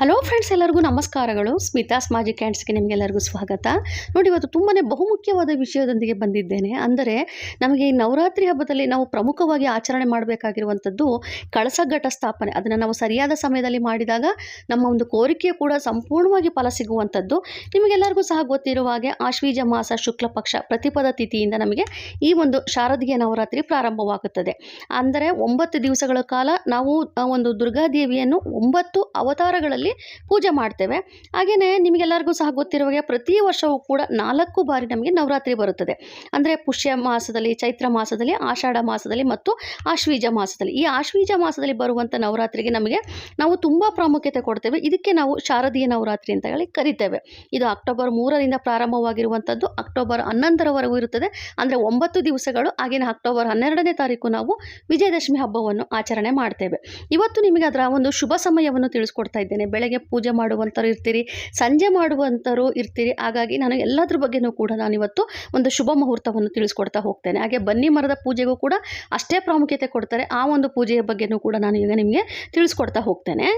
Hello friends ಎಲ್ಲರಿಗೂ ನಮಸ್ಕಾರಗಳು. ಸ್ಮಿತಾಸ್ ಸ್ಮಾಜಿ ಕ್ಯಾಂಡ್ಸ್ಗೆ ನಿಮಗೆಲ್ಲರಿಗೂ ಸ್ವಾಗತ. ನೋಡಿ, ಇವತ್ತು ತುಂಬಾ ಬಹುಮುಖ್ಯವಾದ ವಿಷಯದೊಂದಿಗೆ ಬಂದಿದ್ದೇನೆ. ಅಂದರೆ, ನಮಗೆ ಈ ನವರಾತ್ರಿ ಹಬ್ಬದಲ್ಲಿ ನಾವು ಪ್ರಮುಖವಾಗಿ ಆಚರಣೆ ಮಾಡಬೇಕಾಗಿರುವಂಥದ್ದು ಕಳಸಘಟ ಸ್ಥಾಪನೆ. ಅದನ್ನು ನಾವು ಸರಿಯಾದ ಸಮಯದಲ್ಲಿ ಮಾಡಿದಾಗ ನಮ್ಮ ಒಂದು ಕೋರಿಕೆ ಕೂಡ ಸಂಪೂರ್ಣವಾಗಿ ಫಲ ಸಿಗುವಂಥದ್ದು. ನಿಮಗೆಲ್ಲರಿಗೂ ಸಹ ಗೊತ್ತಿರುವ ಹಾಗೆ ಆಶ್ವೀಜ ಮಾಸ ಶುಕ್ಲ ಪಕ್ಷ ಪ್ರತಿಪದ ತಿಥಿಯಿಂದ ನಮಗೆ ಈ ಒಂದು ಶಾರದೀಯ ನವರಾತ್ರಿ ಪ್ರಾರಂಭವಾಗುತ್ತದೆ. ಅಂದರೆ, ಒಂಬತ್ತು ದಿವಸಗಳ ಕಾಲ ನಾವು ಒಂದು ದುರ್ಗಾದೇವಿಯನ್ನು ಒಂಬತ್ತು ಅವತಾರಗಳಲ್ಲಿ ಪೂಜೆ ಮಾಡ್ತೇವೆ. ಹಾಗೆಯೇ ನಿಮಗೆಲ್ಲರಿಗೂ ಸಹ ಗೊತ್ತಿರುವ ಹಾಗೆ ಪ್ರತಿ ವರ್ಷವೂ ಕೂಡ ನಾಲ್ಕು ಬಾರಿ ನಮಗೆ ನವರಾತ್ರಿ ಬರುತ್ತದೆ. ಅಂದರೆ ಪುಷ್ಯ ಮಾಸದಲ್ಲಿ, ಚೈತ್ರ ಮಾಸದಲ್ಲಿ, ಆಷಾಢ ಮಾಸದಲ್ಲಿ ಮತ್ತು ಆಶ್ವೀಜ ಮಾಸದಲ್ಲಿ. ಈ ಆಶ್ವೀಜ ಮಾಸದಲ್ಲಿ ಬರುವಂಥ ನವರಾತ್ರಿಗೆ ನಮಗೆ ನಾವು ತುಂಬ ಪ್ರಾಮುಖ್ಯತೆ ಕೊಡ್ತೇವೆ. ಇದಕ್ಕೆ ನಾವು ಶಾರದೀಯ ನವರಾತ್ರಿ ಅಂತ ಹೇಳಿ ಕರಿತೇವೆ. ಇದು ಅಕ್ಟೋಬರ್ ಮೂರರಿಂದ ಪ್ರಾರಂಭವಾಗಿರುವಂಥದ್ದು ಅಕ್ಟೋಬರ್ ಹನ್ನೊಂದರವರೆಗೂ ಇರುತ್ತದೆ. ಅಂದರೆ ಒಂಬತ್ತು ದಿವಸಗಳು. ಹಾಗೆಯೇ ಅಕ್ಟೋಬರ್ ಹನ್ನೆರಡನೇ ತಾರೀಕು ನಾವು ವಿಜಯದಶಮಿ ಹಬ್ಬವನ್ನು ಆಚರಣೆ ಮಾಡ್ತೇವೆ. ಇವತ್ತು ನಿಮಗೆ ಅದರ ಒಂದು ಶುಭ ಸಮಯವನ್ನು ತಿಳಿಸ್ಕೊಡ್ತಾ ಇದ್ದೇನೆ. ಬೆಳಗ್ಗೆ ಪೂಜೆ ಮಾಡುವಂಥವ್ರು ಇರ್ತೀರಿ, ಸಂಜೆ ಮಾಡುವಂಥವ್ರು ಇರ್ತೀರಿ. ಹಾಗಾಗಿ ನಾನು ಎಲ್ಲದ್ರ ಬಗ್ಗೆನೂ ಕೂಡ ನಾನು ಇವತ್ತು ಒಂದು ಶುಭ ಮುಹೂರ್ತವನ್ನು ತಿಳಿಸ್ಕೊಡ್ತಾ ಹೋಗ್ತೇನೆ. ಹಾಗೆ ಬನ್ನಿ ಮರದ ಪೂಜೆಗೂ ಕೂಡ ಅಷ್ಟೇ ಪ್ರಾಮುಖ್ಯತೆ ಕೊಡ್ತಾರೆ. ಆ ಒಂದು ಪೂಜೆಯ ಬಗ್ಗೆನೂ ಕೂಡ ನಾನು ಈಗ ನಿಮಗೆ ತಿಳಿಸ್ಕೊಡ್ತಾ ಹೋಗ್ತೇನೆ.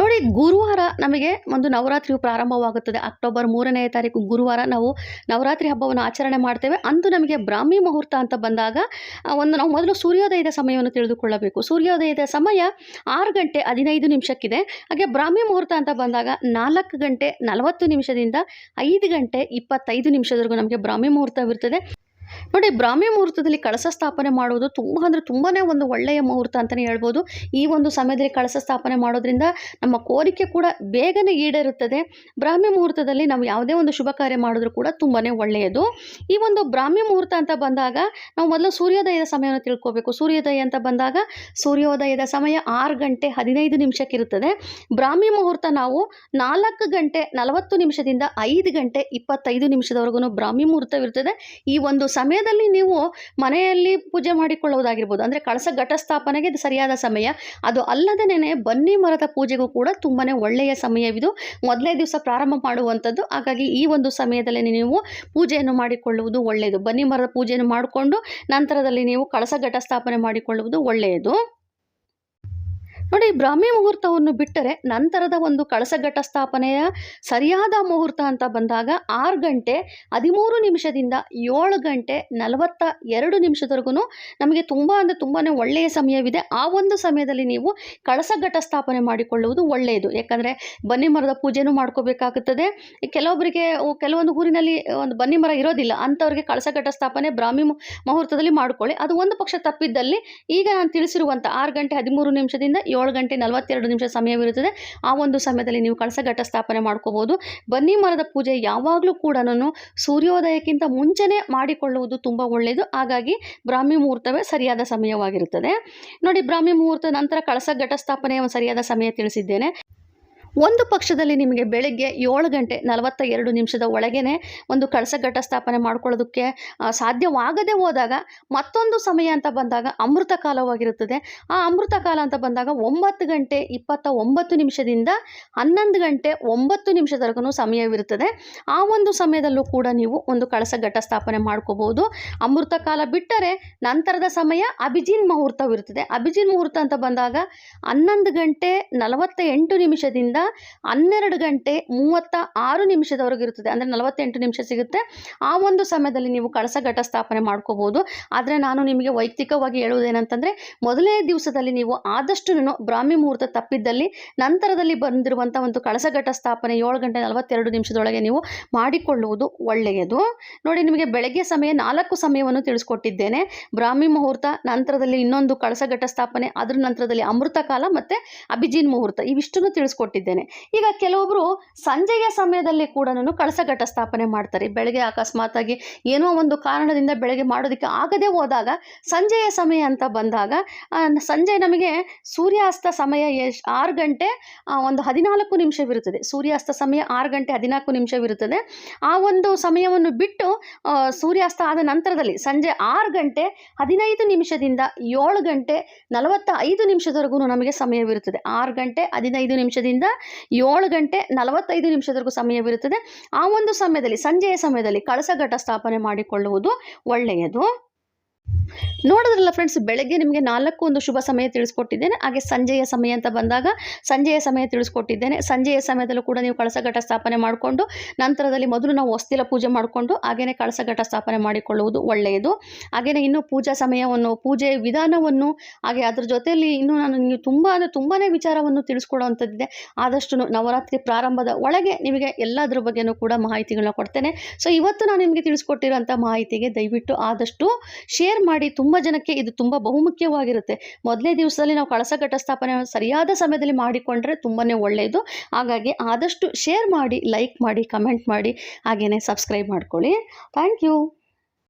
ನೋಡಿ, ಗುರುವಾರ ನಮಗೆ ಒಂದು ನವರಾತ್ರಿಯು ಪ್ರಾರಂಭವಾಗುತ್ತದೆ. ಅಕ್ಟೋಬರ್ ಮೂರನೇ ತಾರೀಕು ಗುರುವಾರ ನಾವು ನವರಾತ್ರಿ ಹಬ್ಬವನ್ನು ಆಚರಣೆ ಮಾಡ್ತೇವೆ. ಅಂದು ನಮಗೆ ಬ್ರಾಹ್ಮಿ ಮುಹೂರ್ತ ಅಂತ ಬಂದಾಗ ಒಂದು ನಾವು ಮೊದಲು ಸೂರ್ಯೋದಯದ ಸಮಯವನ್ನು ತಿಳಿದುಕೊಳ್ಳಬೇಕು. ಸೂರ್ಯೋದಯದ ಸಮಯ ಆರು ಗಂಟೆ ಹದಿನೈದು ನಿಮಿಷಕ್ಕಿದೆ. ಹಾಗೆ ಬ್ರಾಹ್ಮಿ ಮುಹೂರ್ತ ಅಂತ ಬಂದಾಗ ನಾಲ್ಕು ಗಂಟೆ ನಲವತ್ತು ನಿಮಿಷದಿಂದ ಐದು ಗಂಟೆ ಇಪ್ಪತ್ತೈದು ನಿಮಿಷದವರೆಗೂ ನಮಗೆ ಬ್ರಾಹ್ಮಿ ಮುಹೂರ್ತವಿರ್ತದೆ ನೋಡಿ, ಬ್ರಾಹ್ಮಿ ಮುಹೂರ್ತದಲ್ಲಿ ಕಳಸ ಸ್ಥಾಪನೆ ಮಾಡುವುದು ತುಂಬ ಅಂದರೆ ತುಂಬಾ ಒಂದು ಒಳ್ಳೆಯ ಮುಹೂರ್ತ ಅಂತಲೇ ಹೇಳ್ಬೋದು. ಈ ಒಂದು ಸಮಯದಲ್ಲಿ ಕಳಸ ಸ್ಥಾಪನೆ ಮಾಡೋದ್ರಿಂದ ನಮ್ಮ ಕೋರಿಕೆ ಕೂಡ ಬೇಗನೆ ಈಡೇರುತ್ತದೆ. ಬ್ರಾಹ್ಮಿ ಮುಹೂರ್ತದಲ್ಲಿ ನಾವು ಯಾವುದೇ ಒಂದು ಶುಭ ಕಾರ್ಯ ಮಾಡಿದ್ರೂ ಕೂಡ ತುಂಬಾ ಒಳ್ಳೆಯದು. ಈ ಒಂದು ಬ್ರಾಹ್ಮಿ ಮುಹೂರ್ತ ಅಂತ ಬಂದಾಗ ನಾವು ಮೊದಲು ಸೂರ್ಯೋದಯದ ಸಮಯವನ್ನು ತಿಳ್ಕೋಬೇಕು. ಸೂರ್ಯೋದಯ ಅಂತ ಬಂದಾಗ ಸೂರ್ಯೋದಯದ ಸಮಯ ಆರು ಗಂಟೆ ಹದಿನೈದು ನಿಮಿಷಕ್ಕಿರುತ್ತದೆ. ಬ್ರಾಹ್ಮಿ ಮುಹೂರ್ತ ನಾವು ನಾಲ್ಕು ಗಂಟೆ ನಲವತ್ತು ನಿಮಿಷದಿಂದ ಐದು ಗಂಟೆ ಇಪ್ಪತ್ತೈದು ನಿಮಿಷದವರೆಗೂ ಬ್ರಾಹ್ಮಿ ಮುಹೂರ್ತವಿರುತ್ತದೆ. ಈ ಒಂದು ಸಮಯದಲ್ಲಿ ನೀವು ಮನೆಯಲ್ಲಿ ಪೂಜೆ ಮಾಡಿಕೊಳ್ಳುವುದಾಗಿರ್ಬೋದು, ಅಂದರೆ ಕಳಸ ಘಟಸ್ಥಾಪನೆಗೆ ಇದು ಸರಿಯಾದ ಸಮಯ. ಅದು ಅಲ್ಲದೇ ಬನ್ನಿ ಮರದ ಪೂಜೆಗೂ ಕೂಡ ತುಂಬಾ ಒಳ್ಳೆಯ ಸಮಯವಿದು. ಮೊದಲೇ ದಿವಸ ಪ್ರಾರಂಭ ಮಾಡುವಂಥದ್ದು, ಹಾಗಾಗಿ ಈ ಒಂದು ಸಮಯದಲ್ಲಿ ನೀವು ಪೂಜೆಯನ್ನು ಮಾಡಿಕೊಳ್ಳುವುದು ಒಳ್ಳೆಯದು. ಬನ್ನಿ ಮರದ ಪೂಜೆಯನ್ನು ಮಾಡಿಕೊಂಡು ನಂತರದಲ್ಲಿ ನೀವು ಕಳಸ ಘಟಸ್ಥಾಪನೆ ಮಾಡಿಕೊಳ್ಳುವುದು ಒಳ್ಳೆಯದು. ನೋಡಿ, ಬ್ರಾಹ್ಮಿ ಮುಹೂರ್ತವನ್ನು ಬಿಟ್ಟರೆ ನಂತರದ ಒಂದು ಕಳಸಘಟ್ಟ ಸ್ಥಾಪನೆಯ ಸರಿಯಾದ ಮುಹೂರ್ತ ಅಂತ ಬಂದಾಗ ಆರು ಗಂಟೆ ಹದಿಮೂರು ನಿಮಿಷದಿಂದ ಏಳು ಗಂಟೆ ನಲವತ್ತ ಎರಡು ನಿಮಿಷದವರೆಗೂ ನಮಗೆ ತುಂಬ ಅಂದರೆ ತುಂಬಾ ಒಳ್ಳೆಯ ಸಮಯವಿದೆ. ಆ ಒಂದು ಸಮಯದಲ್ಲಿ ನೀವು ಕಳಸಘಟ್ಟ ಸ್ಥಾಪನೆ ಮಾಡಿಕೊಳ್ಳುವುದು ಒಳ್ಳೆಯದು. ಯಾಕಂದರೆ ಬನ್ನಿ ಮರದ ಪೂಜೆನೂ ಮಾಡ್ಕೋಬೇಕಾಗುತ್ತದೆ ಕೆಲವೊಬ್ಬರಿಗೆ ಕೆಲವೊಂದು ಊರಿನಲ್ಲಿ ಒಂದು ಬನ್ನಿ ಮರ ಇರೋದಿಲ್ಲ. ಅಂಥವ್ರಿಗೆ ಕಳಸಘಟ್ಟ ಸ್ಥಾಪನೆ ಬ್ರಾಹ್ಮಿ ಮುಹೂರ್ತದಲ್ಲಿ ಮಾಡಿಕೊಳ್ಳಿ. ಅದು ಒಂದು ಪಕ್ಷ ತಪ್ಪಿದ್ದಲ್ಲಿ ಈಗ ನಾನು ತಿಳಿಸಿರುವಂಥ ಆರು ಗಂಟೆ ಹದಿಮೂರು ನಿಮಿಷದಿಂದ ಏಳು ಗಂಟೆ ನಲವತ್ತೆರಡು ನಿಮಿಷ ಸಮಯವಿರುತ್ತದೆ. ಆ ಒಂದು ಸಮಯದಲ್ಲಿ ನೀವು ಕಳಸಘಟ್ಟ ಸ್ಥಾಪನೆ ಮಾಡ್ಕೋಬಹುದು. ಬನ್ನಿ ಮರದ ಪೂಜೆ ಯಾವಾಗಲೂ ಕೂಡ ಸೂರ್ಯೋದಯಕ್ಕಿಂತ ಮುಂಚೆನೇ ಮಾಡಿಕೊಳ್ಳುವುದು ತುಂಬ ಒಳ್ಳೆಯದು ಹಾಗಾಗಿ ಬ್ರಾಹ್ಮಿ ಮುಹೂರ್ತವೇ ಸರಿಯಾದ ಸಮಯವಾಗಿರುತ್ತದೆ. ನೋಡಿ ಬ್ರಾಹ್ಮಿ ಮುಹೂರ್ತ ನಂತರ ಕಳಸ ಘಟ ಸ್ಥಾಪನೆಯ ಒಂದು ಸರಿಯಾದ ಸಮಯ ತಿಳಿಸಿದ್ದೇನೆ. ಒಂದು ಪಕ್ಷದಲ್ಲಿ ನಿಮಗೆ ಬೆಳಗ್ಗೆ ಏಳು ಗಂಟೆ ನಲವತ್ತ ಎರಡು ನಿಮಿಷದ ಒಳಗೇ ಒಂದು ಕಳಸ ಘಟ ಸ್ಥಾಪನೆ ಮಾಡ್ಕೊಳ್ಳೋದಕ್ಕೆ ಸಾಧ್ಯವಾಗದೆ ಹೋದಾಗ ಮತ್ತೊಂದು ಸಮಯ ಅಂತ ಬಂದಾಗ ಅಮೃತ ಕಾಲವಾಗಿರುತ್ತದೆ. ಆ ಅಮೃತ ಕಾಲ ಅಂತ ಬಂದಾಗ ಒಂಬತ್ತು ಗಂಟೆ ಇಪ್ಪತ್ತ ಒಂಬತ್ತು ನಿಮಿಷದಿಂದ ಹನ್ನೊಂದು ಗಂಟೆ ಒಂಬತ್ತು ನಿಮಿಷದವರೆಗೂ ಸಮಯವಿರುತ್ತದೆ. ಆ ಒಂದು ಸಮಯದಲ್ಲೂ ಕೂಡ ನೀವು ಒಂದು ಕಳಸ ಘಟ ಸ್ಥಾಪನೆ ಮಾಡ್ಕೋಬಹುದು. ಅಮೃತ ಕಾಲ ಬಿಟ್ಟರೆ ನಂತರದ ಸಮಯ ಅಭಿಜಿನ್ ಮುಹೂರ್ತವಿರುತ್ತದೆ. ಅಭಿಜಿನ್ ಮುಹೂರ್ತ ಅಂತ ಬಂದಾಗ ಹನ್ನೊಂದು ಗಂಟೆ ನಲವತ್ತ ಎಂಟು ನಿಮಿಷದಿಂದ ಹನ್ನೆರಡು ಗಂಟೆ ಮೂವತ್ತ ಆರು ನಿಮಿಷದವರೆಗೂ ಇರುತ್ತದೆ. ಅಂದರೆ ನಲವತ್ತೆಂಟು ನಿಮಿಷ ಸಿಗುತ್ತೆ. ಆ ಒಂದು ಸಮಯದಲ್ಲಿ ನೀವು ಕಳಸ ಘಟ ಸ್ಥಾಪನೆ ಮಾಡ್ಕೋಬೋದು. ಆದರೆ ನಾನು ನಿಮಗೆ ವೈಯಕ್ತಿಕವಾಗಿ ಹೇಳುವುದೇನಂತಂದರೆ ಮೊದಲನೇ ದಿವಸದಲ್ಲಿ ನೀವು ಆದಷ್ಟು ಬ್ರಾಹ್ಮಿ ಮುಹೂರ್ತ ತಪ್ಪಿದ್ದಲ್ಲಿ, ನಂತರದಲ್ಲಿ ಬಂದಿರುವಂಥ ಒಂದು ಕಳಸ ಘಟ ಸ್ಥಾಪನೆ ಏಳು ಗಂಟೆ ನಲವತ್ತೆರಡು ನಿಮಿಷದೊಳಗೆ ನೀವು ಮಾಡಿಕೊಳ್ಳುವುದು ಒಳ್ಳೆಯದು. ನೋಡಿ, ನಿಮಗೆ ಬೆಳಗ್ಗೆ ಸಮಯ ನಾಲ್ಕು ಸಮಯವನ್ನು ತಿಳಿಸ್ಕೊಟ್ಟಿದ್ದೇನೆ. ಬ್ರಾಹ್ಮಿ ಮುಹೂರ್ತ, ನಂತರದಲ್ಲಿ ಇನ್ನೊಂದು ಕಳಸ ಘಟ ಸ್ಥಾಪನೆ, ಅದರ ನಂತರದಲ್ಲಿ ಅಮೃತ ಕಾಲ ಮತ್ತು ಅಭಿಜಿನ್ ಮುಹೂರ್ತ, ಇವಿಷ್ಟನ್ನು ತಿಳಿಸ್ಕೊಟ್ಟಿದ್ದೇನೆ. ಈಗ ಕೆಲವೊಬ್ಬರು ಸಂಜೆಯ ಸಮಯದಲ್ಲಿ ಕೂಡ ನಾನು ಘಟ ಸ್ಥಾಪನೆ ಮಾಡ್ತಾರೆ. ಬೆಳಗ್ಗೆ ಅಕಸ್ಮಾತಾಗಿ ಏನೋ ಒಂದು ಕಾರಣದಿಂದ ಬೆಳಗ್ಗೆ ಮಾಡೋದಕ್ಕೆ ಆಗದೆ ಹೋದಾಗ, ಸಂಜೆಯ ಸಮಯ ಅಂತ ಬಂದಾಗ ಸಂಜೆ ನಮಗೆ ಸೂರ್ಯಾಸ್ತ ಸಮಯ ಎಷ್ಟು ಆರು ಗಂಟೆ ಒಂದು ಹದಿನಾಲ್ಕು ನಿಮಿಷವಿರುತ್ತದೆ. ಸೂರ್ಯಾಸ್ತ ಸಮಯ ಆರು ಗಂಟೆ ಹದಿನಾಲ್ಕು ನಿಮಿಷವಿರುತ್ತದೆ. ಆ ಒಂದು ಸಮಯವನ್ನು ಬಿಟ್ಟು ಸೂರ್ಯಾಸ್ತ ಆದ ನಂತರದಲ್ಲಿ ಸಂಜೆ ಆರು ಗಂಟೆ ಹದಿನೈದು ನಿಮಿಷದಿಂದ ಏಳು ಗಂಟೆ ನಲವತ್ತ ಐದು ನಿಮಿಷದವರೆಗೂ ನಮಗೆ ಸಮಯವಿರುತ್ತದೆ. ಆರು ಗಂಟೆ ಹದಿನೈದು ನಿಮಿಷದಿಂದ ಏಳು ಗಂಟೆ ನಲವತ್ತೈದು ನಿಮಿಷದವರೆಗೂ ಸಮಯವಿರುತ್ತದೆ. ಆ ಒಂದು ಸಮಯದಲ್ಲಿ, ಸಂಜೆಯ ಸಮಯದಲ್ಲಿ ಕಳಸ ಘಟ ಸ್ಥಾಪನೆ ಮಾಡಿಕೊಳ್ಳುವುದು ಒಳ್ಳೆಯದು. ನೋಡಿದ್ರಲ್ಲ ಫ್ರೆಂಡ್ಸ್ ಬೆಳಗ್ಗೆ ನಿಮಗೆ ನಾಲ್ಕು ಒಂದು ಶುಭ ಸಮಯ ತಿಳಿಸ್ಕೊಟ್ಟಿದ್ದೇನೆ. ಹಾಗೆ ಸಂಜೆಯ ಸಮಯ ಅಂತ ಬಂದಾಗ ಸಂಜೆಯ ಸಮಯ ತಿಳಿಸ್ಕೊಟ್ಟಿದ್ದೇನೆ. ಸಂಜೆಯ ಸಮಯದಲ್ಲೂ ಕೂಡ ನೀವು ಕಳಸಘಟ್ಟ ಸ್ಥಾಪನೆ ಮಾಡಿಕೊಂಡು, ನಂತರದಲ್ಲಿ ಮೊದಲು ನಾವು ಹೊಸ್ತಿಲ ಪೂಜೆ ಮಾಡಿಕೊಂಡು ಹಾಗೆಯೇ ಕಳಸಘಟ್ಟ ಸ್ಥಾಪನೆ ಮಾಡಿಕೊಳ್ಳುವುದು ಒಳ್ಳೆಯದು. ಹಾಗೆಯೇ ಇನ್ನು ಪೂಜಾ ಸಮಯವನ್ನು, ಪೂಜೆಯ ವಿಧಾನವನ್ನು, ಹಾಗೆ ಅದ್ರ ಜೊತೆಯಲ್ಲಿ ಇನ್ನೂ ನಾನು ನೀವು ತುಂಬ ಅಂದರೆ ತುಂಬಾ ವಿಚಾರವನ್ನು ತಿಳಿಸ್ಕೊಡುವಂಥದ್ದಿದೆ. ಆದಷ್ಟು ನವರಾತ್ರಿ ಪ್ರಾರಂಭದ ಒಳಗೆ ನಿಮಗೆ ಎಲ್ಲದರ ಬಗ್ಗೆಯೂ ಕೂಡ ಮಾಹಿತಿಗಳನ್ನ ಕೊಡ್ತೇನೆ. ಸೊ ಇವತ್ತು ನಾನು ನಿಮಗೆ ತಿಳಿಸ್ಕೊಟ್ಟಿರೋಂಥ ಮಾಹಿತಿಗೆ ದಯವಿಟ್ಟು ಆದಷ್ಟು ಶೇರ್ ಮಾಡಿ ತುಂಬ ಜನಕ್ಕೆ ಇದು ತುಂಬ ಬಹುಮುಖ್ಯವಾಗಿರುತ್ತೆ. ಮೊದಲನೇ ದಿವಸದಲ್ಲಿ ನಾವು ಕಳಸ ಸ್ಥಾಪನೆ ಸರಿಯಾದ ಸಮಯದಲ್ಲಿ ಮಾಡಿಕೊಂಡ್ರೆ ತುಂಬಾ ಒಳ್ಳೆಯದು ಹಾಗಾಗಿ ಆದಷ್ಟು ಶೇರ್ ಮಾಡಿ ಲೈಕ್ ಮಾಡಿ ಕಮೆಂಟ್ ಮಾಡಿ ಹಾಗೆಯೇ ಸಬ್ಸ್ಕ್ರೈಬ್ ಮಾಡ್ಕೊಳ್ಳಿ. Thank you